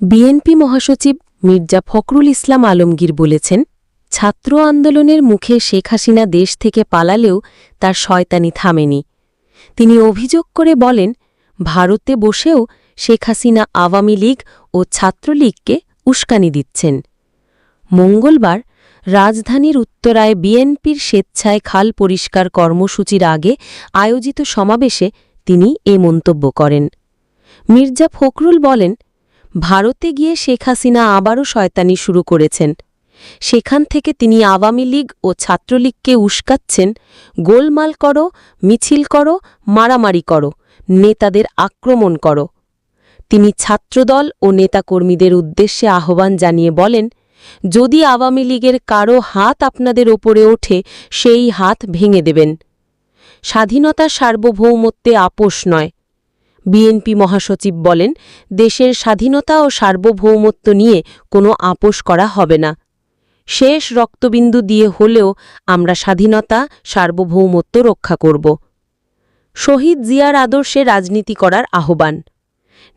BNP মহাসচিব মির্জা ফখরুল ইসলাম আলমগীর বলেছেন, ছাত্র আন্দোলনের মুখে শেখ হাসিনা দেশ থেকে পালালেও তার শয়তানি থামেনি। তিনি অভিযোগ করে বলেন, ভারতে বসেও শেখ হাসিনা আওয়ামী লীগ ও ছাত্রলীগকে উস্কানি দিচ্ছেন। মঙ্গলবার রাজধানীর উত্তরায় বিএনপির স্বেচ্ছায় খাল পরিষ্কার কর্মসূচির আগে আয়োজিত সমাবেশে তিনি এ মন্তব্য করেন। মির্জা ফখরুল বলেন ভারতে গিয়ে শেখ হাসিনা আবারও শয়তানি শুরু করেছেন। সেখান থেকে তিনি আওয়ামী লীগ ও ছাত্রলীগকে উস্কাচ্ছেন, গোলমাল করো, মিছিল করো, মারামারি করো, নেতাদের আক্রমণ করো। তিনি ছাত্রদল ও নেতাকর্মীদের উদ্দেশ্যে আহ্বান জানিয়ে বলেন, যদি আওয়ামী লীগের কারও হাত আপনাদের ওপরে ওঠে, সেই হাত ভেঙে দেবেন। স্বাধীনতা সার্বভৌমত্বে আপোষ নয় বিএনপি মহাসচিব বলেন, দেশের স্বাধীনতা ও সার্বভৌমত্ব নিয়ে কোনো আপোষ করা হবে না। শেষ রক্তবিন্দু দিয়ে হলেও আমরা স্বাধীনতা, সার্বভৌমত্ব রক্ষা করব। শহীদ জিয়ার আদর্শে রাজনীতি করার আহ্বান।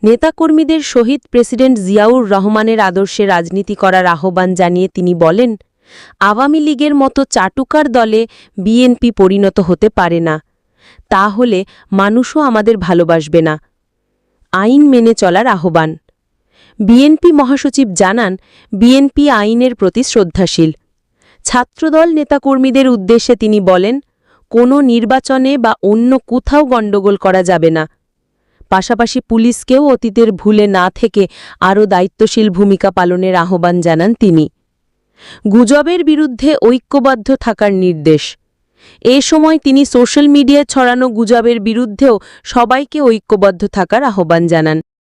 নেতাকর্মীদের শহীদ প্রেসিডেন্ট জিয়াউর রহমানের আদর্শে রাজনীতি করার আহ্বান জানিয়ে তিনি বলেন, আওয়ামী লীগের মতো চাটুকার দলে বিএনপি পরিণত হতে পারে না। তা হলে মানুষও আমাদের ভালোবাসবে না। আইন মেনে চলার আহ্বান। বিএনপি মহাসচিব জানান, বিএনপি আইনের প্রতি শ্রদ্ধাশীল। ছাত্রদল নেতাকর্মীদের উদ্দেশ্যে তিনি বলেন, কোনো নির্বাচনে বা অন্য কোথাও গণ্ডগোল করা যাবে না। পাশাপাশি পুলিশকেও অতীতের ভুলে না থেকে আরও দায়িত্বশীল ভূমিকা পালনের আহ্বান জানান তিনি। গুজবের বিরুদ্ধে ঐক্যবদ্ধ থাকার নির্দেশ। এ সময় তিনি সোশ্যাল মিডিয়ায় ছড়ানো গুজবের বিরুদ্ধেও সবাইকে ঐক্যবদ্ধ থাকার আহ্বান জানান।